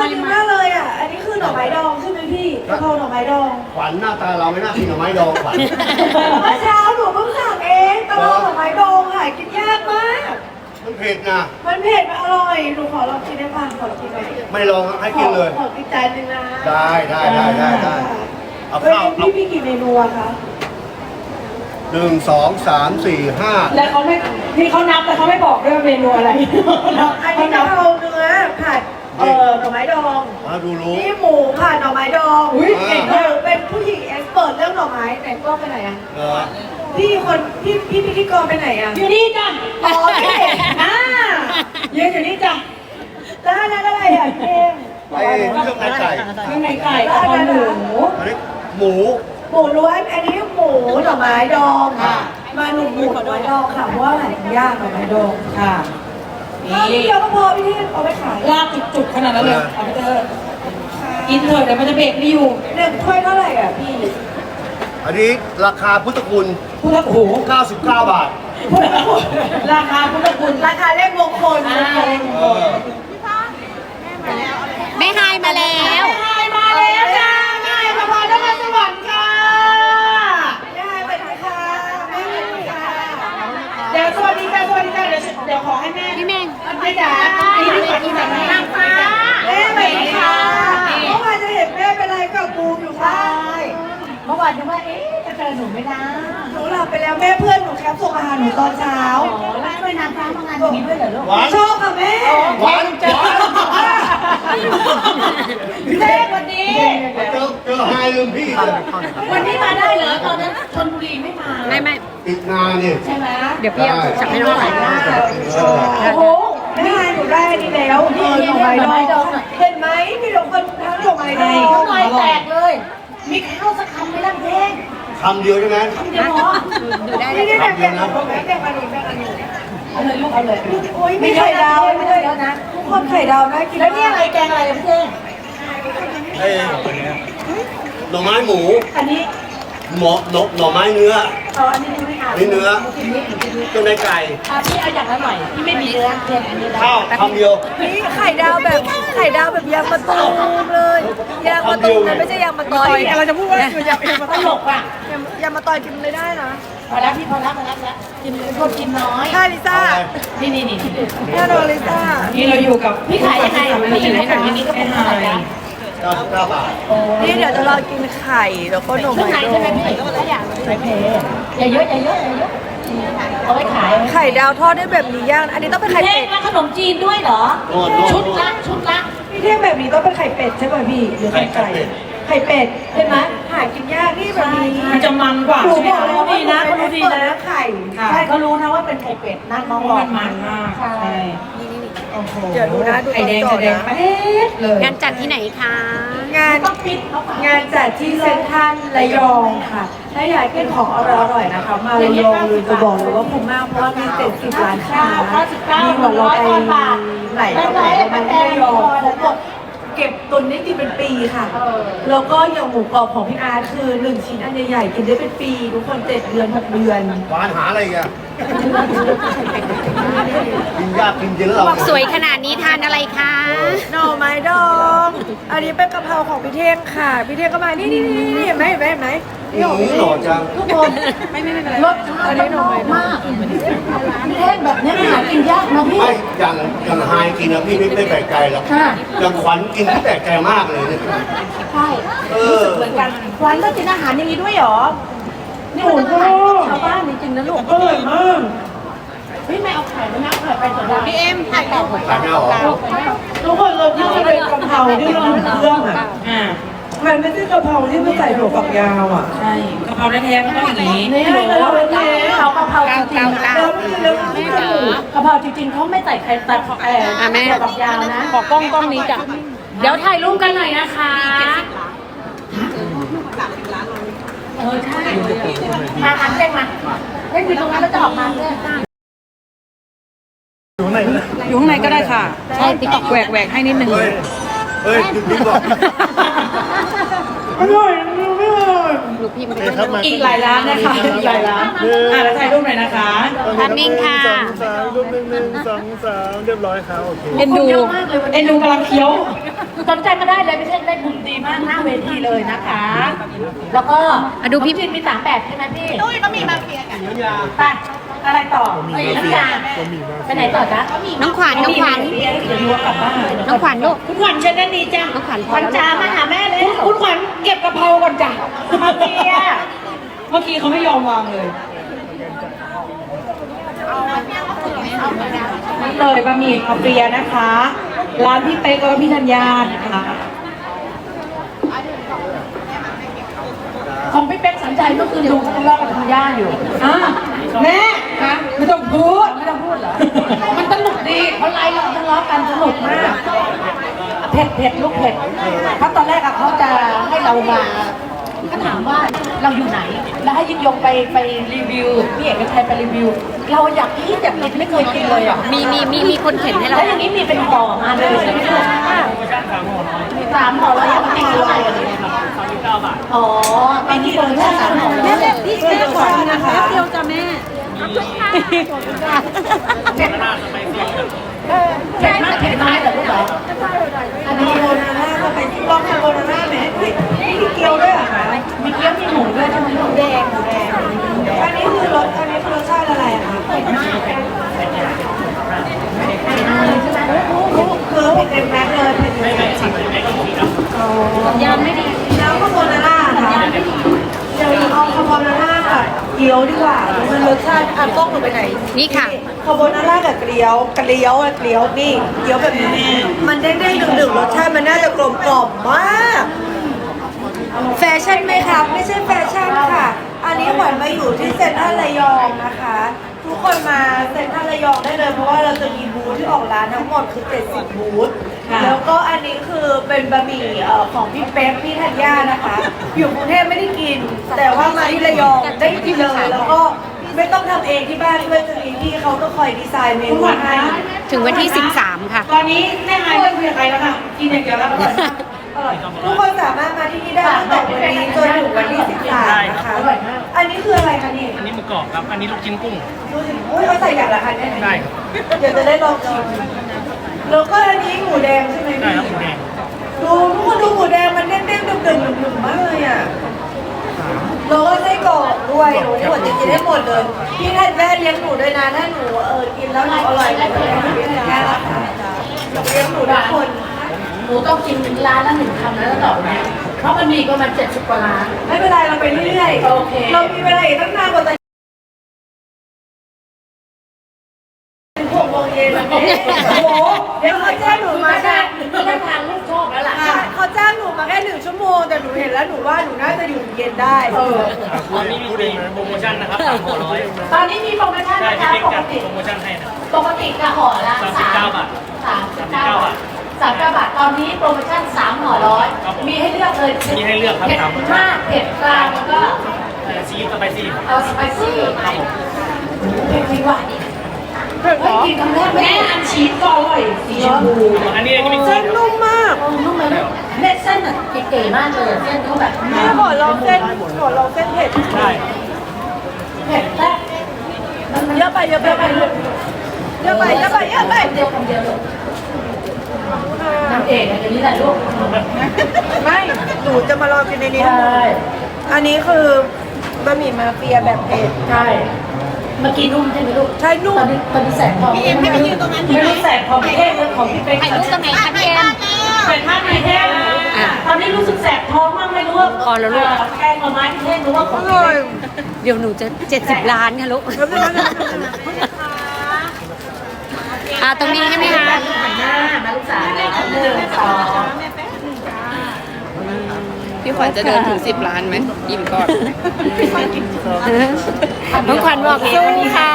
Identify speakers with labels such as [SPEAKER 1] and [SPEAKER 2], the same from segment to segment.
[SPEAKER 1] มันดีมากเลยอะ อันนี้คือหน่อไม้ดองใช่ไหมพี่กะเพราหน่อไม้ดอง
[SPEAKER 2] ขวัญหน้าตาเราไม่น่ากินหน่อไม้ดองขวัญ
[SPEAKER 1] เมื่อเช้าหนูเพิ่งสั่งเองกะเพราหน่อไม้ดองค่ะ กินยากมาก
[SPEAKER 2] มันเผ็ดนะ
[SPEAKER 1] มันเผ็ดมันอร่อย หนูขอลองกินได้ป่ะขอลองกินหน่อย
[SPEAKER 2] ไม่ลองให้กินเลย
[SPEAKER 1] ขอกินจานหนึงนะ
[SPEAKER 2] ได้ได้ได้ได้ได้เอา
[SPEAKER 1] เฮ้ย
[SPEAKER 2] ข้าวเอา
[SPEAKER 1] พี่พี่กี่เมนูอะคะ
[SPEAKER 2] หนึ่งสองสามสี่ห้า
[SPEAKER 3] แล้วเขาไม่นี่เขานับแต่เขาไม่บอกด้วยว่าเมนูอะไร
[SPEAKER 1] อันนี้กะเพราเนื้อผัด เอ่อหน่อไม้ดอง
[SPEAKER 2] มาดูรู้
[SPEAKER 1] นี่หมูผัดหน่อไม้ดอง
[SPEAKER 3] อุ๊ย
[SPEAKER 1] เก่งมากเป็นผู้หญิงเอ็กซ์เปิดเรื่องหน่อไม้ไหนกล้องไปไหนอะ
[SPEAKER 2] เออ
[SPEAKER 1] พี่คนพี่พี่พิธีกรไปไหนอะ
[SPEAKER 3] อยู่นี่จ้ะ
[SPEAKER 1] อ๋อนี่
[SPEAKER 3] อ่ายืนอยู่นี่จ้ะ
[SPEAKER 1] แล้วอันนั้นอะไรอะพี่เอง
[SPEAKER 2] ไอ้เครื่องในไก่
[SPEAKER 3] ข้างในไก่กะเพราหมู
[SPEAKER 2] อันนี้หมู
[SPEAKER 1] หมูล้วนอันนี้หมูหน่อไม้ดองค่ะ มาหนุ่มหมูหน่อไม้ดองค่ะเพราะว่าหายยากหน่อไม้ดอง
[SPEAKER 3] ค่ะ
[SPEAKER 1] ข้าว
[SPEAKER 3] นี่
[SPEAKER 1] เดียวก็พอพี่ที่เอาไปขาย
[SPEAKER 3] ลาบจุกๆขนาดนั้นเลยเอาไปเถอะกินเถอะเดี๋ยวมันจะเบรกไม่อยู่
[SPEAKER 1] หนึ่งถ้วยเท่าไหร่อะพี่
[SPEAKER 2] อันนี้ราคาพุทธคุณ
[SPEAKER 3] พุทธโห
[SPEAKER 2] 99 บาท
[SPEAKER 3] พุทธคุณราคาพุทธคุณ
[SPEAKER 1] ราคาเลขมงคล
[SPEAKER 3] อ่า
[SPEAKER 2] เออ
[SPEAKER 4] แม่ไฮายมาแล้ว
[SPEAKER 3] ไฮมาแล้วจ้าไฮมาพานครสวรรค์ค่ะ
[SPEAKER 1] แม่ไปไหนคะแม่ไปไหนคะ
[SPEAKER 3] เดี๋ยวสวัสดีค่ะสวัสดีค่ะ เดี๋ยวเดี๋ยวขอให้แม่
[SPEAKER 4] พี่เมง
[SPEAKER 3] แม่จ๋านี่ดีกว่าที่ไหนนางฟ้า
[SPEAKER 1] แม่ไปไหนคะเมื่อวานจะเห็นแม่เป็นอะไรกับบูมอยู่บ้าน
[SPEAKER 3] เมื่อวานนึกว่าเอ๊ะจะเจอหนูไหมนะ
[SPEAKER 1] หนูหลับไปแล้วแม่เพื่อนหนูแคปส่งอาหารหนูตอนเช้า
[SPEAKER 3] อ๋อแล้วช่วยนางฟ้ามางานอย่างนี้ด้วยเหรอลูก
[SPEAKER 2] หวาน
[SPEAKER 1] ชอบค่ะแม่
[SPEAKER 2] หวานหวาน
[SPEAKER 3] เจ๊วันนี้
[SPEAKER 2] เจอเจอไฮลืมพี่เลย
[SPEAKER 3] วันนี้มาได้เหรอตอนนั้นชนบุรีไม่มา
[SPEAKER 4] ไม่ไม่
[SPEAKER 2] ติดงานนี่
[SPEAKER 3] ใช่ไหม
[SPEAKER 4] เดี๋ยวพี่เอาจับให้น้องหน่อย
[SPEAKER 2] เออ
[SPEAKER 1] โอ้โหแม่หนูได้อันนี้แล้วเออหน่อไม้ดองเห็นไหมมีดอกคนทั้งดอกไม้ด
[SPEAKER 3] ไอ้
[SPEAKER 1] อง
[SPEAKER 3] ข้าวหน่อยแตกเลย มีข้าวสักคำไหม่ล่ะเพลง
[SPEAKER 2] คำเดียวใช่ไหม
[SPEAKER 3] เดี๋ยวหมอ
[SPEAKER 4] ดูได้
[SPEAKER 1] นี่นี่แบ่งแบ่งเอาแบ่งแบ่งอันนี้แบ่งอันนี้
[SPEAKER 3] เอาเลยลูกเอาเลย
[SPEAKER 1] โอ้ยมีไข่ดาวด้วยนะทุกคนไข่ดาวน่ากิน
[SPEAKER 3] แล้วนี่อะไรแกงอะไรอะพี่เท่ง
[SPEAKER 2] เอ้ยหน่อไม้หมู
[SPEAKER 3] อันนี้
[SPEAKER 2] หมอหน่อหน่อไม้เนื้อ
[SPEAKER 3] อ๋ออันนี้ไม่เอา
[SPEAKER 2] นี่เนื้อเครื่องในไก่
[SPEAKER 3] อะพี่เอาอย่างละหน่อยพี่ไม่มีเนื้อเพียงอันนี้นะ
[SPEAKER 2] ข้าวคำเดียว
[SPEAKER 1] นี่ไข่ดาวแบบไข่ดาวแบบยางมะตูมเลยยางมะตูมนะไม่ใช่ยางมะตอยเราจะพูดว่าคือยางมะ
[SPEAKER 3] ต
[SPEAKER 1] ต
[SPEAKER 3] ล
[SPEAKER 1] อย
[SPEAKER 3] กอะ
[SPEAKER 1] ยางมะตอยกินไม่ได้นะ
[SPEAKER 3] พอแล้วพี่พอแล้วพอแล้วพอแล้วกินคนกินน้อย
[SPEAKER 1] ค่ะลิซ่า
[SPEAKER 3] นี่นี่นี่
[SPEAKER 1] แน่นอนลิซ่า
[SPEAKER 3] นี่เราอยู่กับพี่ขายยังไงอะพี่ขายอย่างนี้ก็เป็นอะไรนะ
[SPEAKER 2] 99บาท
[SPEAKER 1] นี่เดี๋ยวจะรอกินไข่แล้วก็หน่อ
[SPEAKER 3] ข้าง
[SPEAKER 1] ไม้
[SPEAKER 3] ใน
[SPEAKER 1] ดอ
[SPEAKER 3] ใช่ไหม
[SPEAKER 1] ง
[SPEAKER 3] พี่ก็อย่างใส่เพอย่าเยอะอย่าเยอะอย่าเยอะเอาไว้ขาย
[SPEAKER 1] ไข่ดาวทอดได้แบบนี้ย่าง อันนี้ต้องเป็นไข่
[SPEAKER 3] เท่
[SPEAKER 1] เป็
[SPEAKER 3] ง
[SPEAKER 1] ด
[SPEAKER 3] แล้วขนมจีนด้วยเหรอ ชุดละชุดละ
[SPEAKER 1] พี่เท่งแบบนี้ต้องเป็นไข่เป็ดใช่ป่ะพี่ หรือไข่ไก่ ไข่เป็ดใช่ไหมหากินยากนี่แบบนี้
[SPEAKER 3] มันจะมันกว่า
[SPEAKER 1] หนู
[SPEAKER 3] ใช่ไหม
[SPEAKER 1] บอกแล้ว
[SPEAKER 3] ดีนะเขารู้ดีนะ
[SPEAKER 1] ไข่
[SPEAKER 3] ใช่เขารู้นะว่าเป็นไข่เป็ดนั่นน้องบอกมันมากใช่โอ้โห
[SPEAKER 1] เดี๋ยวดูนะดูต
[SPEAKER 3] ไข่
[SPEAKER 1] อน
[SPEAKER 3] แดง
[SPEAKER 1] จอ
[SPEAKER 3] ไข่
[SPEAKER 1] ด
[SPEAKER 3] แดง
[SPEAKER 1] นะ
[SPEAKER 3] เป๊ะเลย
[SPEAKER 4] งานจัดที่ไหนคะ
[SPEAKER 1] งาน
[SPEAKER 3] ต้องปิดเขาฝาก
[SPEAKER 1] งานจัดที่เซ็นทรัลระยองค่ะ ถ้าอยากกินของอร่อยๆนะคะ มาระยองเลยจะบอกเลยว่าคุ้มมาก เพราะว่ามี70ร้านค้ามีหมดเราไปไหนก็ไหนก็มาที่ระยองเขาหมด เก็บตุนได้กินเป็นปีค่ะแล้วก็อย่างหมูกรอบของพี่อาร์ตคือหนึ่งชิ้นอันใหญ่ๆกินได้เป็นปี ทุกคนเจ็ดเดือนหกเดือน
[SPEAKER 2] หวานหาอะไรกันกินยากกินเย็นแล้วเรา
[SPEAKER 4] สวยขนาดนี้ทานอะไรคะ
[SPEAKER 1] หน่อไม้ดอง อันนี้เป็นกะเพราของพี่เท่งค่ะ พี่เท่งก็มา นี่นี่นี่นี่เห็นไหมเห็นไหมเห็นไหมนี่ของพี่
[SPEAKER 2] หล่อจัง
[SPEAKER 1] ทุกคนไม่ไม่ไม่เป็นไรรสชาติหน่อไม้ดอง
[SPEAKER 3] พี่เท่งแบบนี้หากินยากนะพี่
[SPEAKER 2] ไม่อย่างอย่างไฮกินนะพี่ไม่ไม่แปลกใจหรอก
[SPEAKER 3] ค่ะ
[SPEAKER 2] อย่างขวัญกินที่แปลกใจมากเลยเนี่ย
[SPEAKER 3] ใช่
[SPEAKER 2] เออ
[SPEAKER 3] เหมือนกันวันก็กินอาหารอย่างนี้ด้วยเหรอ นี่มันต้องอาหารชาวบ้านจริงๆนะลูก
[SPEAKER 1] อร่อยมาก
[SPEAKER 3] พี่ไม่เอาไข่ไม่เอาไข่ไปสดา
[SPEAKER 4] พี่เอ็มถ่ายต่อผม
[SPEAKER 2] ขายไม่เอาเหรอ
[SPEAKER 1] ทุกคนเราที่มันเป็นกะเพราที่เราเครื่องอะ
[SPEAKER 3] อ่า
[SPEAKER 1] มันไม่ใช่กะเพราที่มันใส่ถั่วฝักยาวอะ
[SPEAKER 3] ใช่กะเพราแท้ๆก็ต้องอย่างนี้
[SPEAKER 1] นี่กะเพราแท้
[SPEAKER 3] เขากะเพราจริงๆนะ
[SPEAKER 1] แล้วมันแล้วมันไม่กระดูก
[SPEAKER 3] กะเพราจริงๆเขาไม่ใส่ไข่แต่เอ่อ
[SPEAKER 4] อะแม่
[SPEAKER 3] ถั่วฝักยาวนะ
[SPEAKER 4] ขอกล้องกล้องนี้จ้ะเดี๋ยวถ่ายรูปกันหน่อยนะคะ
[SPEAKER 3] เออใช่มาหันเล่งมาเล่นอยู่ตรงนั้นแล้วจะออกมาเล่น
[SPEAKER 5] อยู่ข้างในก็ได้ค่ะใช่ติ๊กแหวกแหวกให้นิดนึง
[SPEAKER 2] เฮ้ยเฮ้ยจริงๆบอก
[SPEAKER 1] อร่อยไม่อร่อย
[SPEAKER 4] ลูกพี่มัน
[SPEAKER 3] อีกหลายร้านนะคะอีกหลายร้านอะแล้วถ่ายรูปหน่อยนะคะ
[SPEAKER 4] ภาพนิ่งค่ะ
[SPEAKER 6] สองสามรูปหนึ่งหนึ่งสองสามเรียบร้อยครับโอเค
[SPEAKER 5] เอ็นดู
[SPEAKER 3] เอ็นดูกำลังเคี้ยว สนใจมาได้เลยไม่ใช่ได้บุญดีมากหน้าเวทีเลยนะคะ แล้วก็
[SPEAKER 4] อะดูพี่
[SPEAKER 3] น้ำจิ้มมีสามแบบใช่ไหมพี่ตุ้ยก็มีมาเฟียกัน ไปอะไรต่อเอ้ยน้ำยาไปไหนต่อจ๊ะ
[SPEAKER 4] น้องขวัญน้องขวัญ
[SPEAKER 3] เดี๋ยวดูว่ากลับบ้าน
[SPEAKER 4] น้องขวัญลูก
[SPEAKER 3] คุณขวัญเชิญด้านนี้จ้ะ
[SPEAKER 4] น้องขวัญพ
[SPEAKER 3] ข
[SPEAKER 4] อ
[SPEAKER 3] วัญ
[SPEAKER 4] แล้ว
[SPEAKER 3] จ้ามาหาแม่เลย คุณขวัญเก็บกะเพราก่อนจ้ะมาเฟีย
[SPEAKER 5] เมื่อกี้เขาไม่ยอมวางเลย
[SPEAKER 1] นี่เลยบะหมี่คาเฟียนะคะ ร้านพี่เป๊กกับพี่ธัญญานะคะ
[SPEAKER 3] ของพี่เป๊กสนใจเมื่อคืนดูเขาทะเลาะกับทางย่าอยู่
[SPEAKER 1] อะแม่ไม่ต้องพูด
[SPEAKER 3] ไม่ต้องพูดเหรอ มันสนุกดีเขาไล่เราทะเลาะกันสนุกมาก เผ็ดเผ็ดลูกเผ็ดเพราะตอนแรกอะเขาจะให้เรามา เขาถามว่าเราอยู่ไหน แล้วให้ยิ่งยงไปไปรีวิวพี่เอกชัยไปรีวิว เราอยากกินอยากกินไม่เคยกินเลยอะ
[SPEAKER 4] มีมีมีมีคนเข็นให้เรา
[SPEAKER 3] แล้วอย่างนี้มีเป็นห่อมาเลยใช่ไหมลูกมีสามห่อแล้วยังไม่มีอะไรเลยอ๋อเป็นที่โปรโมชั่นสามห่อแล้ว
[SPEAKER 5] พี่แม่ขอนะคะเดียวจ้ะแม่
[SPEAKER 3] เผ็ดมากเผ็ดมากเผ็ดน้อยเหรอลูกเหรออันนี้
[SPEAKER 1] โบนาร่าก็ ไปที่ลองทำโบนาร่าไหมเฮ้ยมีเกี๊ยวด้วยเหรอคะ
[SPEAKER 3] มีเกี๊ยวมีหมูด้วยใช่ไหมลูแดง
[SPEAKER 1] แดงอันนี้คือรสอันนี้คือรสชาติอะไรอะคะ
[SPEAKER 3] เผ็ดมาก
[SPEAKER 1] คือเผ็ดเต็มแม็กเลยเผ็ดเต็มแม็กอ๋อยำไม่ดีแล้วคาโบนาร่าค่ะเดี๋ยวเอาคาโบนาร่ากับเกี๊ยวดีกว่ามันรสชาติอะกล้องหนูไปไหน
[SPEAKER 4] นี่ค่ะ
[SPEAKER 1] คาโบนาร่ากับเกี๊ยวเกี๊ยวอะเกี๊ยวนี่เกี๊ยวแบบนี้มันเด้งๆดึงๆรสชาติมันน่าจะกลมกล่อมมาก แฟชั่นไหมครับไม่ใช่แฟชั่นค่ะ อันนี้เหมือนมาอยู่ที่เซ็นทรัลระยองนะคะ ทุกคนมาเซ็นทรัลระยองได้เลยเพราะว่าเราจะมีบูธที่ออกร้านทั้งหมดคือ 70 บูธแล้วก็อันนี้คือเป็นบะหมี่เอ่อของพี่เป๊กพี่ธัญญานะคะ อยู่กรุงเทพไม่ได้กิน แต่ว่ามาที่ระยองได้กินเลยแล้วก็ ไม่ต้องทำเองที่บ้านด้วยจะมีพี่เขาก็คอยดีไซน์เมนูให้
[SPEAKER 4] ถึงวันที่ 13 ค่ะ
[SPEAKER 1] ตอนนี้แม่ไฮไม่คุยกับใครแล้วค่ะ กินอย่างเดียวแล้วอร่อยมากอร่อยทุกคนสามารถมาที่นี่ได้ตั้งแต่วันนี้จนถึงวันที่ 13 นะคะ อันนี้คืออะไรคะนี่
[SPEAKER 2] อันนี้หมูกรอบครับ อันนี้ลูกชิ้นกุ้ง
[SPEAKER 1] ดูสิอุ้ยเอาใส่อย่างละคันได้ไหม
[SPEAKER 2] ได้ครับ
[SPEAKER 1] เดี๋ยวจะได้ลองชิมแล้วก็อันนี้หมูแดงใช่ไหม
[SPEAKER 2] ได้
[SPEAKER 1] พี่
[SPEAKER 2] ครับหมูแดง
[SPEAKER 1] ดูทุกคนดูหมูแดงมันเด้งๆดึงๆหนึบๆมากเลยอะ แล้วก็ไส้กรอกด้วยหนูนี่หมดจะกินได้หมดเลยพี่ท่านแม่เลี้ยงหนูด้วยนะถ้าหนูเออกินแล้วหนูอร่อยหนูจะให้พี่ท่านแม่รักษาเลี้ยงหนูทุกคน
[SPEAKER 3] หนูต้องกินร้านละหนึ่งคำแล้วต่อไปเพราะมันมีประมาณเจ็ดสิบกว่าร้าน
[SPEAKER 1] ไม่เป็นไรเราไปเรื่อยๆ
[SPEAKER 3] โอเค
[SPEAKER 1] เรามีเวลาอีกตั้งนานกว่าจะหกโมงเย็นโอ้โหเดี๋ยวเขาแจ้งหนูมา
[SPEAKER 3] ไม่
[SPEAKER 1] แค่
[SPEAKER 3] ได้ไม่ได้ทานลูกช อบแล้วล่ะ
[SPEAKER 1] เขาแจ้งหนูมาแค่หนึ่งชั่วโมง แต่หนูเห็นแล้วหนูว่าหนูน่าจะอยู่ถึงเย็นได้
[SPEAKER 3] เออ
[SPEAKER 2] ตอนนี้มีโปรโมชั่นนะครับสามห่อร้อย
[SPEAKER 3] ตอนนี้มีโปรโมชั่น
[SPEAKER 2] ใช่
[SPEAKER 3] นะ
[SPEAKER 2] พี่
[SPEAKER 3] คะ
[SPEAKER 2] เป๊ก
[SPEAKER 3] ปกติ
[SPEAKER 2] จัดโปรโมชั่นให้นะ
[SPEAKER 3] ปกติจะห่อละ
[SPEAKER 2] สามสิบเก้าบาท
[SPEAKER 3] สามสิบเก้าบาทสามสิบเก้าบาทตอนนี้โปรโมชั่นสามห่อร้อย
[SPEAKER 2] ครับผม
[SPEAKER 3] มีให้เลือกเลย
[SPEAKER 2] มีให้เลือกครับ
[SPEAKER 3] เผ็ด
[SPEAKER 2] สามรสชาติ
[SPEAKER 3] มากเผ็ดกลางแล้วก็
[SPEAKER 2] เอ่อซีอิ๊วสไปซี่
[SPEAKER 3] เอาสไปซี่เผ็ดจริงว่ะ เฮ้ยกินครั้งแรกแม่อันชีสก็อร่อยสีชมพู
[SPEAKER 2] อันนี้อันนี้เป็นซี
[SPEAKER 1] เส้น
[SPEAKER 2] ครับ
[SPEAKER 1] นุ่มมาก
[SPEAKER 3] เออนุ่มเลยลูกเม็ดเส้นอะเก๋ๆมากเลยเส้นเขาแบบ
[SPEAKER 1] แม่ขอลองเส้นขอลองเส้นเผ็ด
[SPEAKER 2] ได้
[SPEAKER 3] เผ็ดแซ่บ
[SPEAKER 1] เยอะไปเยอะไปเยอะไปเยอะไปเยอะไปเยอะไป
[SPEAKER 3] คำเดียวคำเดียวลูกนางเอกอันนี้แหละลูก
[SPEAKER 1] ไม่หนูจะมาลองกินในนี้
[SPEAKER 3] ใช่
[SPEAKER 1] อันนี้คือบะหมี่มาเฟียแบบเผ็ด
[SPEAKER 3] ใช่ เมื่อกี้นุ่มใช่ไหมลูก
[SPEAKER 1] ใช่นุ่ม
[SPEAKER 3] ตอนนี้ตอนนี้แสบคอพี่เอ็มให้ไปยืนตรงนั้นไม่รู้แสบคอพี่เอ็มหรือของพี่เป๊ก
[SPEAKER 4] ถ่ายรูปตรงไหนคะพี่เอ็ม
[SPEAKER 3] แสบมากพี่เอ็มตอนนี้รู้สึกแสบท้องมากไม่รู้ว่า
[SPEAKER 4] พอแล้วลูก
[SPEAKER 3] แกงหน่อไม้พี่เอ็มหรือว่าของพี่เป๊ก
[SPEAKER 4] เดี๋ยวหนูจะ70ล้านค่ะลูกอ่าตรงนี้ใช่ไหมคะ
[SPEAKER 3] หันหน้ามาลูกสาวหนึ่งสอง
[SPEAKER 5] พี่ขวัญจะเดินถึง10ล้านไหมอิ่มก่อน
[SPEAKER 4] น้องขวัญบอกสู้ค่ะ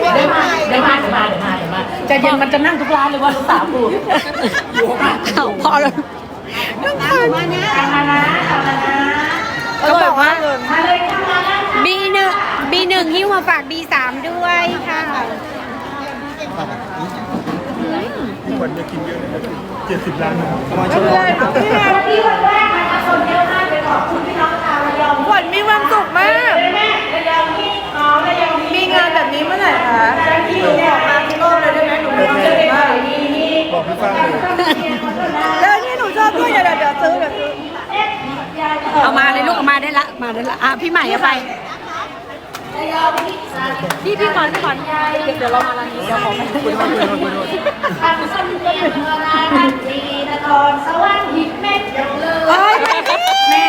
[SPEAKER 3] เดี๋ยวมาเดี๋ยวมาเดี๋ยวมาเดี๋ยวมาเดี๋ยวมาจะเย็นมันจะนั่งทุกร้านเลยว่าลูกสาวกู
[SPEAKER 4] เอาพอแล้ว
[SPEAKER 3] เอามานะเอามานะเอามานะ
[SPEAKER 4] ก็บอกว่า
[SPEAKER 3] มาเลยค่ะมาแล้ว
[SPEAKER 4] B1 B1 หิ้วมาฝาก B3 ด้วยค่ะ ทุก
[SPEAKER 2] คนจะกินเยอะเลยเจ็ดสิบล้าน
[SPEAKER 1] ประาณชั่พี่พี่
[SPEAKER 3] วันแรกนะคะคนเยอะมากไปขอบคุณพี่น้องชาวระยอง
[SPEAKER 1] ขวัญมีความสุขมากเลย
[SPEAKER 3] แม่ระยองที่อ๋อระยอง
[SPEAKER 1] มีงานแบบนี้เมื่อไหร่คะพี่หนูขอกมาพี่ก้องเลยได้ไหมหนูไม่ต้องเจอ
[SPEAKER 4] มากบ
[SPEAKER 5] อกพี่ฟ้าเลย
[SPEAKER 4] แล้วนี่ห
[SPEAKER 1] นูชอบด้วยเดี๋เดี๋ยวซื้อเดี๋ยวซื้อ
[SPEAKER 3] เอามาเลยลูก
[SPEAKER 5] เอา
[SPEAKER 4] มาได้ละมาได้ละอะพี่ใหม่เอไป พี่พี่บอลพี่บอลเดี๋ยวเรามาร้านนี้เดี๋ยวขอไปคุณพ่อคุณพ่อคุณพ่อ
[SPEAKER 3] ทางส้นเตียงเวลาทันทีนครสวรรค์หิบเม็ดอย่างเลย
[SPEAKER 4] แม่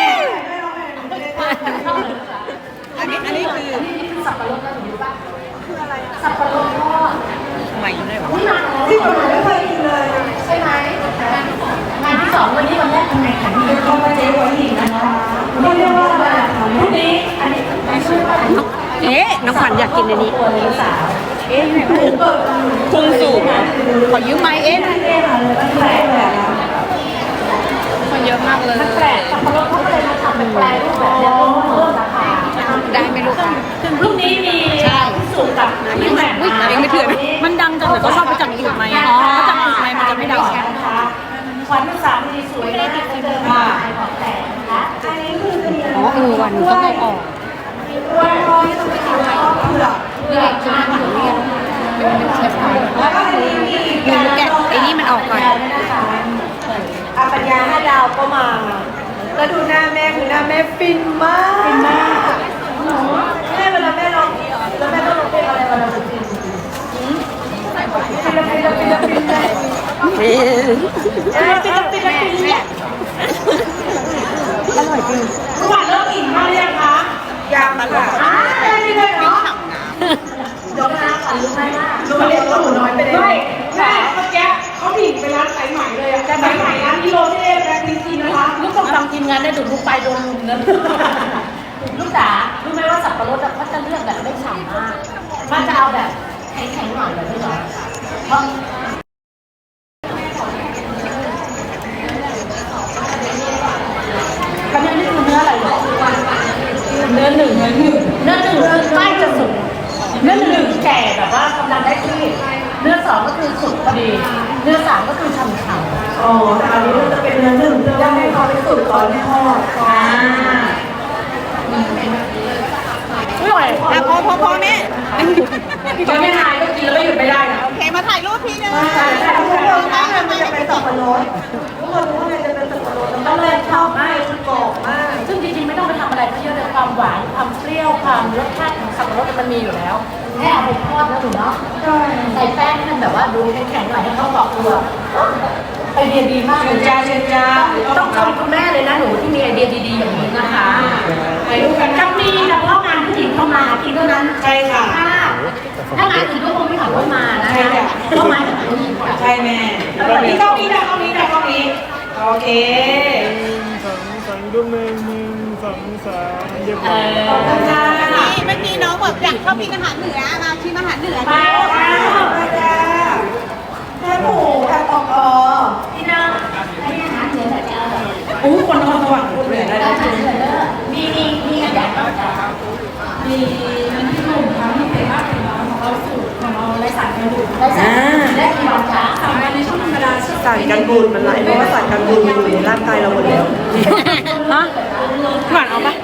[SPEAKER 5] อันนี้อันนี้คือ
[SPEAKER 3] สับปะรดก็ถือป่ะคืออะไรสับปะรดทอด
[SPEAKER 5] ใหม่อยู่ไหนวะ
[SPEAKER 3] นี่มาแล้ว
[SPEAKER 1] ที่ผมไม่เคยกินเลย
[SPEAKER 3] ใช่ไหมงานที่สองวันนี้วันแรกทำไงคะนี่
[SPEAKER 1] ก็มาเจ๊หัวหินนะคะไม่เรียกว่าอะไร
[SPEAKER 3] ทุนนี้อันนี้ไม่ใช่ว่า
[SPEAKER 4] เอ๊ะน้องขวัญอยากกินอันนี้
[SPEAKER 3] ตัวนี้สาว
[SPEAKER 4] เอ๊ะ
[SPEAKER 5] พุงสูงเหรอขอยืมไม้เอ๊ะ
[SPEAKER 1] เจ๊ค่ะเลยตั้งแต่แบบนะ
[SPEAKER 5] คนเยอะมากเลย
[SPEAKER 3] แปลกสับปะรดเขาก็เลยมาทำเป็นแปลรูปแบบนี้เพิ่มราคา
[SPEAKER 4] ได้ไหมลูก
[SPEAKER 3] พรุ่งนี้มีพิสูจน์กับพี่แหม่ม
[SPEAKER 5] อุ้ยเองไม่เถื่อนมันดังจังแต่เขาชอบไปจับจุดไหมอ๋อเขาจับจุดไหมมันจะไม่ดัง
[SPEAKER 3] นะคะขวัญอุตสาหดีสวยมากเดินมาขายของแต่นะคะ
[SPEAKER 1] อันนี้คือจะมี
[SPEAKER 4] อ๋อเออวันก็ต้องออก
[SPEAKER 1] วันรอยต้องไปกินแล้วก็เผือก
[SPEAKER 3] เลือกจานหรือเรียน
[SPEAKER 1] แล้วก็อันนี้มี
[SPEAKER 4] หนูแกะไอ้นี่มันออกก่อน
[SPEAKER 1] อาปัญญาห้าดาวก็มา แล้วดูหน้าแม่คือหน้าแม่ฟินมากฟินมากแม่เวลาแม่ร้องแล้วแม่ต้องร้องเพลงอะไรเวลาฟินฟินฟินฟินฟินฟินเลยเอ้ยฟินฟินฟินฟินอร่อยจริง
[SPEAKER 3] ขวัญเริ่มอิ่มมากหรือยังคะ
[SPEAKER 1] ยางมันอะ
[SPEAKER 3] อ่าได้เลยเนาะเดี๋ยวนะขวัญรู้ไหมว่า
[SPEAKER 1] รู้ไหมว่าหนูน้อยไปได้
[SPEAKER 3] ไม่แม่เมื่อกี้เขาผิดไปร้านสายใหม่เลยอะสายใหม่ร้านกิโลเท่แบงค์จริงนะคะลูกต้องฟังทีมงานได้ดูลูกไปโดนลุมนั้นลูกจ๋ารู้ไหมว่าสับปะรดอะเขาจะเลือกแบบไม่ฉ่ำมากมันจะเอาแบบแข็งๆหน่อยแบบนี้เหรอเพราะอันนี้นี่คือเนื้ออะไรเนี่ยเนื้อหนึ่งเนื้อหนึ่งเนื้อหนึ่งคือใกล้จะสุกเนื้อหนึ่งแก่แบบว่ากำลังได้ที่เนื้อสองก็คือสุกพอดีเนื้อสามก็คือฉ่ำๆ
[SPEAKER 1] อ๋อแต่อันนี้มันจะเป็นเนื้อหนึ่งซึ่งยังให้เขาไปสุดก่อนไม่ทอด
[SPEAKER 3] อ่า
[SPEAKER 5] อร่อยอะพอพอพอแม่
[SPEAKER 3] จะไม่ทายก็กินแล้วไม่หยุดไม่ได้นะ
[SPEAKER 5] โอเคมาถ่ายรูปพี่นึง
[SPEAKER 1] แต่ทุกคนข้างในมันจะเป็นสับปะรดทุกคนข้างในจะ เป็นสับปะรด
[SPEAKER 3] ต้องเลยชอบมาก
[SPEAKER 1] มันกรอบมาก
[SPEAKER 3] ซึ่งจริงๆไม่ต้องไปทำอะไรเพราะเยอะเลยความหวานความเปรี้ยวความรสชาติของสับปะรดมันมีอยู่แล้วแค่เอาไปทอดแล้วถูกเนาะ
[SPEAKER 1] ใช่
[SPEAKER 3] ใส่แป้งให้มันแบบว่าดูแข็งๆหน่อยให้เขาบอกตัวไอเดียดีมากเล
[SPEAKER 1] เชิ
[SPEAKER 3] ย
[SPEAKER 1] ญจ้าเชิญจ้า
[SPEAKER 3] ต้องชมคุณแม่เลยนะหนูที่มีไอเดียดีๆอย่างนี้นะคะไปดูกันจะมีเฉพาะงานผู้หญิงเข้ามากินเท่านั้น
[SPEAKER 1] ใช่ค่ะ
[SPEAKER 3] ถ้าถ้างานอื่นก็คงไม่ขับรถมานะคะก็มาจากผู้หญิงค่ะ
[SPEAKER 1] ใช่แม่นี่ต้องนี้นะต้องนี้นะต้องนี้โอ เค
[SPEAKER 2] สองสองดูมือหนึ่งสองสามเรียบ
[SPEAKER 3] เอ
[SPEAKER 2] ร้อย
[SPEAKER 3] อ
[SPEAKER 1] จ้า
[SPEAKER 5] เมื่อกี้น้องบอกอยากชอบกินอาหารเหนือมาชิมอาหารเหนือ
[SPEAKER 3] มาแล้ว
[SPEAKER 1] มาจ้าแค่หมูแค่ปอกอ
[SPEAKER 3] พี่น้องให้อาหารเหนือแต่จะอร่อย
[SPEAKER 1] อู้คนนครสวรรค์พูดเลยนะ
[SPEAKER 3] อาหารเหนือเด้อมีมีมีอะไรบ้างจ๊ะมีมันที่หนุ่มทำให้เป็นมากเป็นน้อยของเราสูตร ของเราไรสารกันบูดไรสารและกี่วันจ๊ะสามวันในช่วงธรรมดา
[SPEAKER 1] สารกันบูดมันไหลเพราะว่าสารกันบูดมันอยู่ในร่างกายเราหมดแล้ว
[SPEAKER 5] ฮะหวานเอาปะ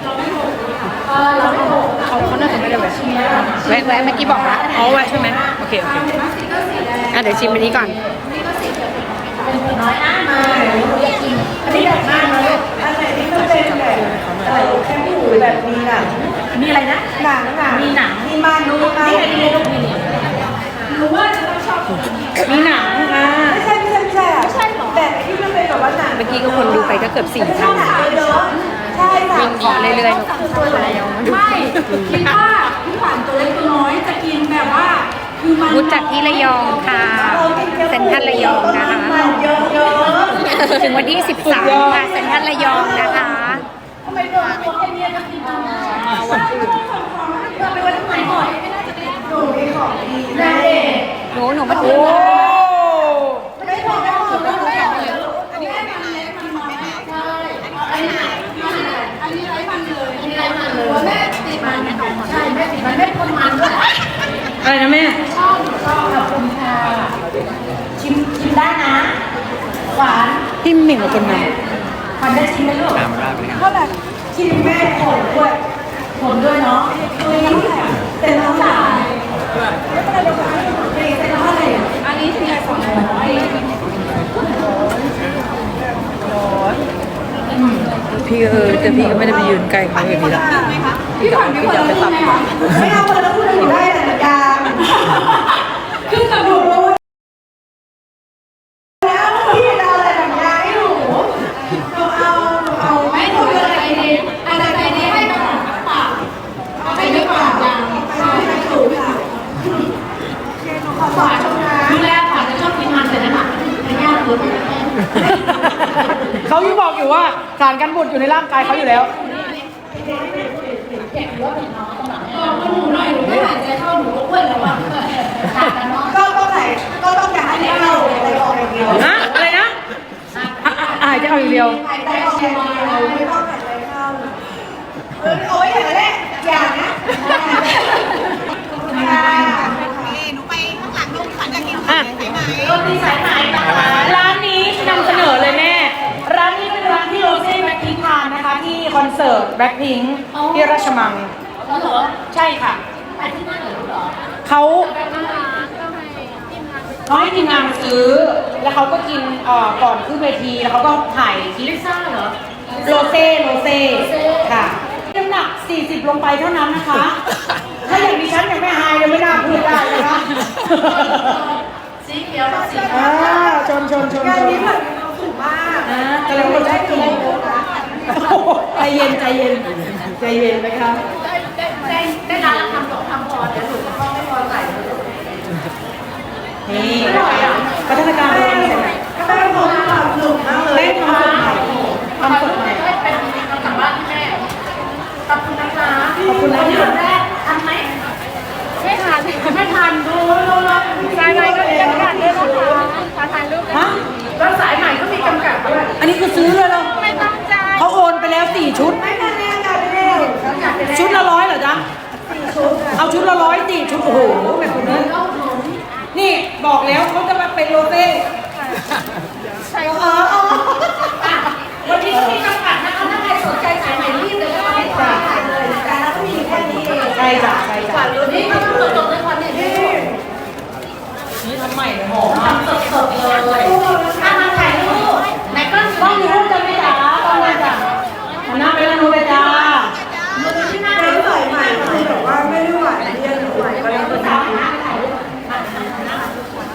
[SPEAKER 3] เออเราไม่โกง
[SPEAKER 5] เขาเขาน่าจะไม่ได้แหวะแหวะแหวะเมื่อกี้บอกละอ๋อแหวะใช่ไหมโอเคโอเคอะเดี๋ยวชิมอันนี้ก่อน
[SPEAKER 3] เป็นผีน้อยนะมาเดี๋ยวอยากกินอันนี้ใหญ่มากเลย
[SPEAKER 1] อันไหนที่มันเป็นแบบเอ่อแค่หมูแบบมีหนัง
[SPEAKER 3] มีอะไรนะ
[SPEAKER 1] หนังหนัง
[SPEAKER 3] มีหนัง
[SPEAKER 1] มีมันมีมัน
[SPEAKER 3] นี่ไงนี่ลูกมีเนี่ย
[SPEAKER 5] มีหนังอะ
[SPEAKER 1] ไม่ใช่ไม่ใช่ไม่ใช่ไม่ใช่แบบไอ้ที่มันเป็นแบบว่าหนัง
[SPEAKER 5] เมื่อกี้ก็คนดูไปก็เกือบสี่
[SPEAKER 1] ใช่
[SPEAKER 5] พัน
[SPEAKER 1] หนังเยอะใช่ค่ะ
[SPEAKER 5] วิ่งหนีเรื่อยๆ
[SPEAKER 1] คือตัวไหน
[SPEAKER 6] ไม่คิดว่าพี่ขวัญตัวเล็กตัวน้อยจะกินแบบว่าคือมัน
[SPEAKER 4] บูธจัดที่ระยองค่ะเซ็นทรัลระยองนะคะ
[SPEAKER 1] มันเยอะเยอะ
[SPEAKER 4] ถึงวันที่ 13 ค่ะเซ็นทรัลระยองนะคะ
[SPEAKER 3] ทำไมตัวตัวแค่นี้จะกินมาวันอื่นเธอไปวันไหนก่อนไม่น่าจะได้
[SPEAKER 1] หนูมีของดี
[SPEAKER 3] แม่
[SPEAKER 1] นะ
[SPEAKER 3] เด็ก
[SPEAKER 4] หนูมาถึง
[SPEAKER 3] ไม่ด้บอกไม่ได้บอกไม่ได้บอกเลยอันนี้ไร้มันเลยใช่อันนี้อันนี้ไรมันเลยอันนี้ไรมันเลยแม่ติดมันใช่แม่ติดมันแม่คนมันด้
[SPEAKER 5] อะไรนะแม่
[SPEAKER 3] ชอบชอบขอบคุณค่ะชิมชิมได้นะ หวาน
[SPEAKER 5] พี่เหม่งกับคนน
[SPEAKER 3] หวานได้ชิมไหมลูก
[SPEAKER 1] เท่าไหร่ที่แม่ขนด้วย
[SPEAKER 3] ผมด้วยเนาะ
[SPEAKER 1] เป็นเท่าไน
[SPEAKER 6] นี้ทีละสองร้อยำ
[SPEAKER 5] พี่
[SPEAKER 4] พี่เออแต่พี่ก็ไม่ได้ไปยืนไกลเขาอย่างนี้ละพี่อยากพี่อยากไปตับ
[SPEAKER 1] ไม่เอาคนแล้วพูดถึงได้แต่ละอย่าง
[SPEAKER 6] คือกับหนู
[SPEAKER 1] แล้วพี่จะเอาอะไรแบบยาให้หนูหนูเอาหนูเอา
[SPEAKER 6] ไม่หนูเลยใจดีอะไรใจดีให้กับปากเอาไปดีกว่าอย่าง
[SPEAKER 3] ขวานดูแลขวานจะชอบกินมันแต่นั่นน่ะไม่ยากเลย
[SPEAKER 5] เขายังบอว่าสารกันบูดอยู่ในร่างกายเขาอยู่แล้ว
[SPEAKER 3] หนูหน่อยหูไม่หายใจเข้าหูก็อ้วนแล้วอะขาดกันเนาะ
[SPEAKER 1] ก็ต้องไหนก็ต้องอยากให้เข้าอะไรออกอย่างเดียว
[SPEAKER 5] ฮะอะไรนะอะอะอะจเอาอย่างเดียว
[SPEAKER 1] หายใจออกอย่างเดียวไม่ต้องหายใจเข้าเออเอาไว้อย่างนั้นแหละอย่านะค่ะ
[SPEAKER 5] อะร้านนี้นำเสนอเลยแม่ อนเสิร์ตแบ็คพิงค์ที่ราชมัง
[SPEAKER 3] แล้วเหรอ
[SPEAKER 5] ใช่ค่ะ
[SPEAKER 3] ไปที่นั่นเหรอ
[SPEAKER 5] เขาเขาให้ทีมงานมาซื้อ แล้วเขาก็กินเอ่อก่อนขึ้นเวที แล้วเขาก็ถ่ายคลิป
[SPEAKER 3] ลิซ่าเหรอ
[SPEAKER 5] โรเซ่โรเซ่ ค่ะน้ำหนัก 40 ลงไปเท่านั้นนะคะ ถ้าอย่างดิฉันยังไม่หายเลยไม่น่าพูดได้นะคะ
[SPEAKER 3] สีเขียวกับสี
[SPEAKER 5] อ่าชนชนชน
[SPEAKER 1] งาน
[SPEAKER 5] ชน
[SPEAKER 1] นี้แบบมีความสุขมาก
[SPEAKER 5] อ่ากำลังคนได้กิน ใจเย็นใจเย็นใจเย็นนะคะ
[SPEAKER 3] ได้ได้ร้านละคำสองคำพอเดี๋ยวหนูจะเข้าไม่พอใส่เลย
[SPEAKER 5] นี่พัฒนาการเป็นยังไง
[SPEAKER 1] ก็ได้ความสนุกมากเลย
[SPEAKER 5] ได้ทำสดใหม่ทำสดใหม่
[SPEAKER 3] ได้เป็นกลับบ้านที่แม่ขอบคุณนะคะ
[SPEAKER 5] ขอบคุณนะ
[SPEAKER 3] วันนี้
[SPEAKER 5] คะ
[SPEAKER 3] วันแรกทันไหม
[SPEAKER 4] ไม่ทัน
[SPEAKER 3] ไม่ทันดูดูแล้ว
[SPEAKER 4] สายไหนก็มีจำกัดด้วยนะคะขอถ่ายรูป
[SPEAKER 5] ฮะ
[SPEAKER 3] แล้วสายใหม่ก็มีจำกัดด้วย
[SPEAKER 5] อันนี้คือซื้อเลยเหรอ สี่ชุด
[SPEAKER 1] ไม่ทันแน่กันไม่ได้
[SPEAKER 5] ชุดละร้อยเหรอจ๊ะเอาชุดละร้อยสี่ชุด โอ้โหแม่คุณเอ้ยนี่บอกแล้วเขาจะมาเป็นโรเซ่
[SPEAKER 1] อ๋ออ๋อ
[SPEAKER 3] วันนี้ก็มีจำกัดนะคะถ้าใครสนใจสายใหม่รีบเลยนะคะไม่ขายเลย
[SPEAKER 1] แต่เราก็มีแค่นี้เอง
[SPEAKER 5] ใช่จ้ะใช่จ้ะ
[SPEAKER 3] นี่ก็ต้องสดๆเลยวันนี้
[SPEAKER 5] นี่ทำใหม่เลยหอมมาก
[SPEAKER 3] ทำสดๆเลยถ้ามาถ่ายรูปไหนก็
[SPEAKER 5] ต้องมีรูปจะไหมจ๊ะต้องมาจ้ะ หน้าไปแล้วนู้นเลยจ้า
[SPEAKER 3] มือที่หน้ำ
[SPEAKER 1] ใส่ใหม่คือแบบว่าไม่ได้หวานเย็นหวานก็ได้ก็ได้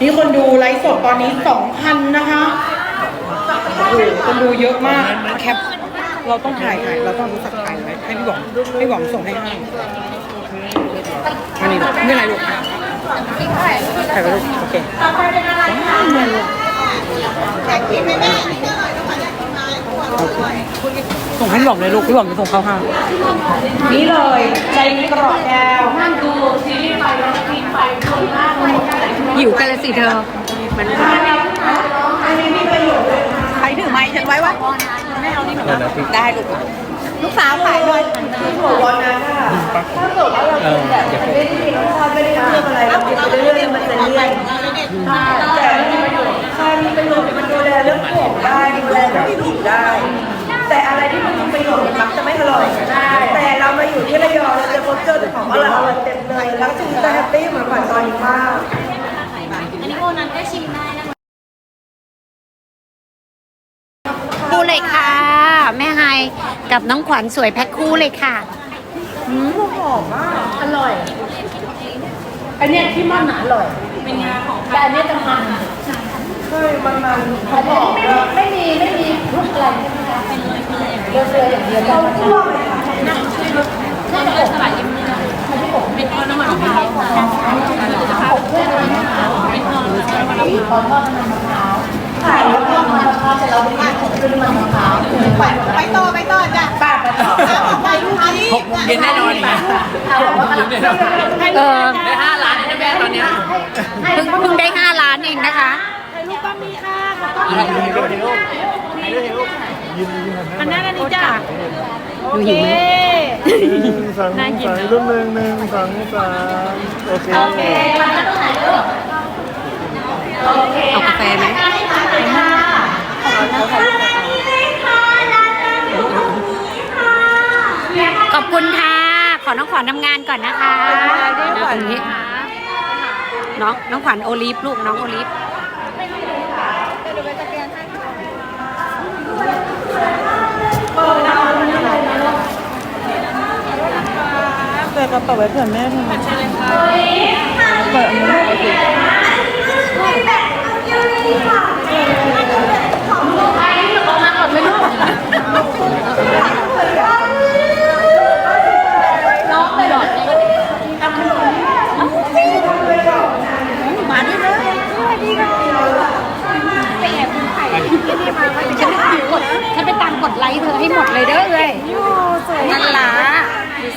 [SPEAKER 5] มีคนดูไลฟ์สดตอนนี้2,000นะคะโอ้โหคนดูเยอะมากแคปเราต้องถ่ายถ่ายเราต้องรู้สักถ่ายไว้ให้พี่หวังให้หวังส่งให้ให้อันนี้ไม่เป็นไรลูกถ่ายไปลูกโอเค ส่งให้พี่หวังเลยลูกพี่หวังจะส่งเข้าห้างนี่เลยใจนี้กรอบแก้ว
[SPEAKER 3] นั่งดูซีรีส์ไปแล้วกินไปดูหน้าไป
[SPEAKER 5] หิวกันเลยสิเธอ
[SPEAKER 1] อันนี้มีประโยชน์เลย
[SPEAKER 5] ใครถือไม้ฉันไว้วะไม่เอานี่หนูได้ลูกลูกสาวขายเลย
[SPEAKER 1] หัวร้อนนะค่ะถ้าเกิดว่าเราแบบไม่ได้มีรสชาติไม่ได้เรื่องอะไรเรากินไปเรื่อยๆมันจะเลี่ยน มันดูแลเรื่องผมได้ดูแลเรื่องผิวได้ แต่อะไรที่มันมีประโยชน์มันมักจะไม่อร่อยแต่เรามาอยู่ที่ระยองเราจะพบเจอแต่ของอร่อยอร่อยเต็มเลยแล้วชีวิตจะแฮปปี้เหมือนก่อนตอนนี้มาก
[SPEAKER 7] คู่เลยค่ะ แม่ไฮกับน้องขวัญสวยแพ็คคู่เลยค่ะ
[SPEAKER 3] อันเนี้ยที่มันหนาอร่อย เป็นงาของแต่อันเนี้ยจะมัน
[SPEAKER 1] ใช่มันมัน
[SPEAKER 3] เขาบอกไม่มีไม่มีลูกอะไรใช่ไหมคะเป็นเลยเป็นเลยอย่างเดียวเราคั่วไปค่ะน่าจะอบใส่ยังไงไม่ได้อบเป็นน้ำมันมะพร้าวอบเพื่ออะไรนะคะเป็นน้ำมันมะพร้าวตอนทอดน้ำมันมะพร้าวขายแล้วทอดน้ำมันมะพร้าวเสร็จแล้วไปอบเป็นน้ำมันมะพร้าวไปไปต่อไปต่อจ้ะป้าไปต่อไปลูกนี้
[SPEAKER 2] หกโมงเย็นแน่นอนอีกนะ
[SPEAKER 7] เออ
[SPEAKER 2] ได้ห้าล้านใช่ไหมตอนเนี้ย
[SPEAKER 7] เพิ่งเพิ่งได้5ล้านเองนะคะ
[SPEAKER 2] ถ่ายรูปถ่ายรูปถ่ายรูปยืนยืน
[SPEAKER 4] อันนั้นอันนี้จ้ะโอเค
[SPEAKER 2] หนึ่งสองสามรูปหนึ่งหนึ่งสองสามโอเค
[SPEAKER 3] โอเคมันก็ต้องไหนลูกโอเค
[SPEAKER 7] เอากาแฟไหม
[SPEAKER 3] ให้ทานหน่อยค่ะ
[SPEAKER 7] ขอบคุณค่ะ ขอน้องขวัญทำงานก่อนนะคะตรงนี้น้องน้องขวัญโอลิฟลูกน้องโอลิฟ
[SPEAKER 1] เปิดนะคะ
[SPEAKER 5] แต่กระ เป๋าไว้เผื่อแม่ทำไมเปิดอันนี้
[SPEAKER 7] ฉันไปตามกดไลค์เธอให้หมดเลยเด้อเอ้ยนั่นล่ะ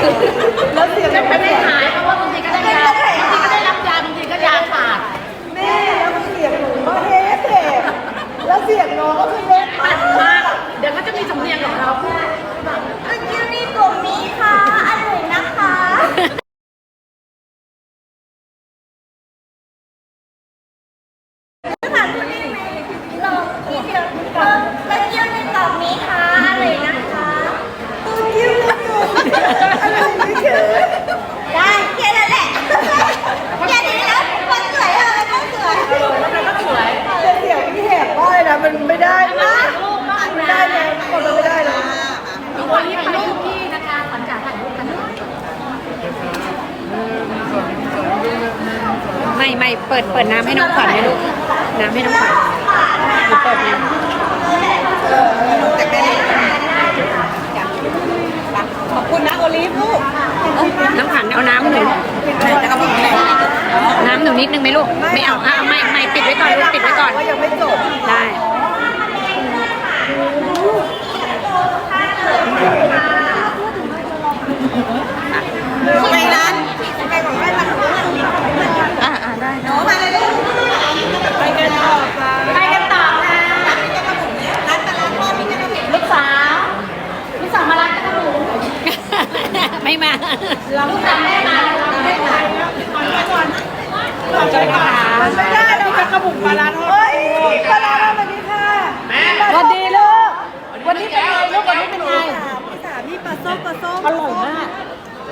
[SPEAKER 1] Thank you. ไม่ไม่เปิ
[SPEAKER 6] ด
[SPEAKER 3] เปิด
[SPEAKER 1] น้ำ
[SPEAKER 6] ให้น้อ
[SPEAKER 1] ง
[SPEAKER 3] ขวัญนะ
[SPEAKER 7] ลูกน้ำให้น้องขวัญหนูเปิดน้ำ
[SPEAKER 5] ขอบคุณนะโอลิฟลูก
[SPEAKER 7] น้องขวัญเอาน้ำหนูน้ำหนูนิดนึงไหมลูก ไม่เอาอะไม่ไม่ปิดไว้ก่อนลูกปิดไว้ก่อน
[SPEAKER 1] ยังไม่จบ
[SPEAKER 7] ได้
[SPEAKER 1] ไปนั้นไปบอกให้มันอ่าอ่าได้หนูมาเลยลูกไปกันต่อค่ะ
[SPEAKER 3] ไปกันต่อค่ะ
[SPEAKER 1] ร้านตลาดพ่อมีขนม
[SPEAKER 3] ลูกสาวลูกสาวมาร้านกระหมู
[SPEAKER 7] ไม่มา
[SPEAKER 3] ลูกสาวแม่มาเราไม่มา
[SPEAKER 7] ใช่ค่ะ
[SPEAKER 1] ไม่ได้เราจะกระบุกปลาร้าเฮ้ยปลาร้าสวัสดีค่ะแม่
[SPEAKER 3] สวัสดีลูกวันนี้เป็นไงลูกวันนี้เป็นไง
[SPEAKER 1] พี่สามีปลาส้มปลาส้ม
[SPEAKER 3] อร่อยมาก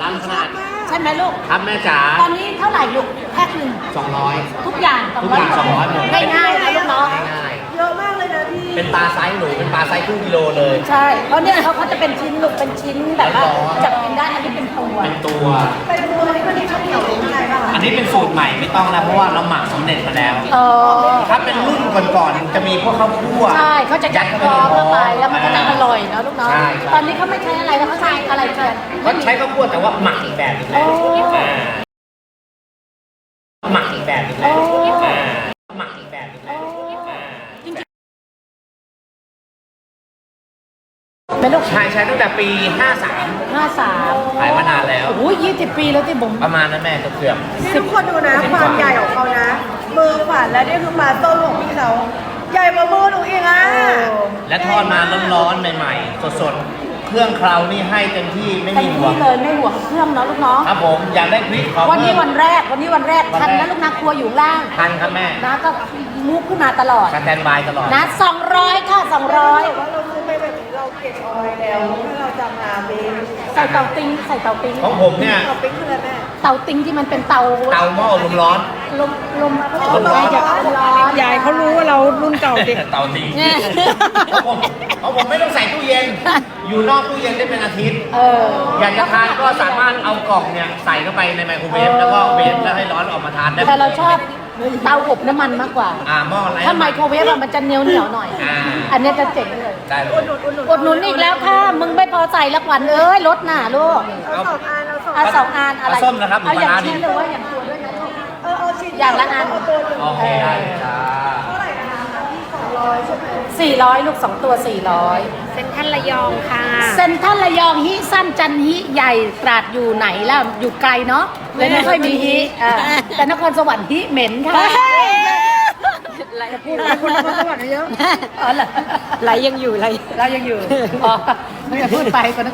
[SPEAKER 8] ล้างขนาด
[SPEAKER 3] ใช่ไหมลูก
[SPEAKER 8] ครับแม่จ๋า
[SPEAKER 3] ตอนนี้เท่าไหร่ลูกแพ็คหนึ่ง
[SPEAKER 8] 200
[SPEAKER 3] ทุกอย่าง
[SPEAKER 8] ทุกอย่าง200หมด
[SPEAKER 3] ง่ายๆนะลูกเนาะ
[SPEAKER 1] เลยนะพี่
[SPEAKER 8] ๆเป็นปลาไซส์หนู เป็นปลาไซส์ครึ่งกิโลเลย
[SPEAKER 3] ใช่ เพราะเนี่ยเขาเขาจะเป็นชิ้นลูกเป็นชิ้นแบบว่าจับกินได้ อันนี้เป็นตัว
[SPEAKER 8] เป็นตัว
[SPEAKER 1] เป็นตัวนี้มันมีข้าวเหนียวหรืออะไรป่ะคะ
[SPEAKER 8] อันนี้เป็นสูตรใหม่ไม่ต้องแล้วเพราะว่าเราหมักสำเร็จมาแล้ว
[SPEAKER 3] เออ
[SPEAKER 8] ถ้าเป็นรุ่นก่อนๆจะมีพวกข้าวคั่ว
[SPEAKER 3] ใช่เขาจะยัด
[SPEAKER 8] เข้า
[SPEAKER 3] คอเข้าไป
[SPEAKER 8] ในท้อง
[SPEAKER 3] แล้วมันก็จะอร่อยเนาะลูกเนาะ
[SPEAKER 8] ใช่ใช่
[SPEAKER 3] ตอนนี้เขาไม่ใช้อะไรแล้วเขาใช้อะไรแทน
[SPEAKER 8] เขาใช้ข้าวคั่วแต่ว่าหมักอีกแบบหนึงแล้ว
[SPEAKER 3] โอ้
[SPEAKER 8] อ่าหมักอีกแบบหนึงแล้ว
[SPEAKER 3] โอ้
[SPEAKER 8] อ่าหมักอีกแบบหนึงแล้ว
[SPEAKER 3] ลูก
[SPEAKER 8] ใช่ใช้ตั้งแต่ปี 53
[SPEAKER 3] ห้าสาม
[SPEAKER 8] ขายมานานแล้ว
[SPEAKER 3] โอ้ยยี่สิบปีแล้วที่ผม
[SPEAKER 8] ประมาณนั้นแม่เกือบ
[SPEAKER 1] นี่ทุกคนดูนะ ความใหญ่ของเขานะ มือขวานและนี่คือมาต้นของพี่เขาใหญ่กว่ามือหนูอีกอะ
[SPEAKER 8] ๆและทอดมาร้อนๆใหม่ๆ สดๆ เครื่องเคราวนี่ให้เต็มที่ไม่
[SPEAKER 3] เต็
[SPEAKER 8] มี
[SPEAKER 3] ม
[SPEAKER 8] ห่วง
[SPEAKER 3] ที่เลยไม่ห่วงเครื่องเนาะลูกเนาะ
[SPEAKER 8] ครับผมอยากได้พริกขอ
[SPEAKER 3] วันนี้
[SPEAKER 8] เพิ่ม
[SPEAKER 3] วันแรกวันนี้วันแรก
[SPEAKER 8] วันแรก
[SPEAKER 3] ทันนะลูกนะครัวอยู่ข้างล่าง
[SPEAKER 8] ทันครับแม่
[SPEAKER 3] นะก็ มุกขึ้นมาตลอด
[SPEAKER 8] สแตนบายตลอด
[SPEAKER 3] นะสองร้อยค่ะสองร้อย
[SPEAKER 1] แต่ว่าเราซื้อไปแบบนี้เราเก็บเอาไว้แล้วถ้าเราจะมาเบน
[SPEAKER 3] ใส่เตาติ้งใส่เตาติ้ง
[SPEAKER 8] ของผมเนี่ย
[SPEAKER 1] เราเป็นคืออะไรแม่
[SPEAKER 3] เตาติ้งที่มันเป็นเตา
[SPEAKER 8] เตาหม้อลมร้อน
[SPEAKER 3] ลมลม
[SPEAKER 8] ลมร้อน
[SPEAKER 3] จะร้อน
[SPEAKER 5] ยายเขารู้ว่าเรารุ่นเก่าดิ
[SPEAKER 8] เตาตี
[SPEAKER 3] เนี่ย
[SPEAKER 8] ของผมของผมไม่ต้องใส่ตู้เย็น อยู่นอกตู้เย็นได้เป็นอาทิตย์
[SPEAKER 3] เออ
[SPEAKER 8] อยากจะทานก็สามารถเอากล่องเนี่ยใส่เข้าไปในไมโครเวฟแล้วก็เวฟแล้วให้ร้อนออกมาทานได้
[SPEAKER 3] แต่เราชอบ เตาอบน้ำมันมากกว่า
[SPEAKER 8] อ่าหม้ออะไร
[SPEAKER 3] ถ้าไมโครเวฟอะมันจะเหนียวเหนียวๆหน่อย
[SPEAKER 8] อ่า
[SPEAKER 3] อันเนี้ยจะเจ๋งเลย
[SPEAKER 8] ได้เลย
[SPEAKER 3] อุดหนุนอีกแล้วค่ะ มึงไม่พอใจละขวัญเอ้ยลดหน่าลูก
[SPEAKER 8] เอา
[SPEAKER 3] เอาสองอันอะไร
[SPEAKER 8] เอาส้มนะครับ
[SPEAKER 3] เอาอย่าง
[SPEAKER 8] หรือมะนาว
[SPEAKER 3] ชิ้น
[SPEAKER 8] ดิ
[SPEAKER 3] หรือว่าอย่างตัวด้วยนะลูกอย่างละอัน
[SPEAKER 8] โอเคได้เลยจ้า
[SPEAKER 3] สี่ ร้อยลูกสองตัวสี่ร้อย
[SPEAKER 7] เซ็นทรัลระยองค่ะ
[SPEAKER 3] เซ็นทรัลระยองฮิสั้นจันฮิใหญ่ตราดอยู่ไหนล่ะ อยู่ไกลเนาะเลยไม่ค่อยมีฮิอ่าแต่นครสวรรค์ฮิเหม็นค่ะจะพูดอะไรคนนครสวรรค์เยอะอ๋อเหรอ
[SPEAKER 7] ไหลยังอยู่ไหล
[SPEAKER 3] เรายังอยู่อ๋อไม่อยากพูดไปคนนคร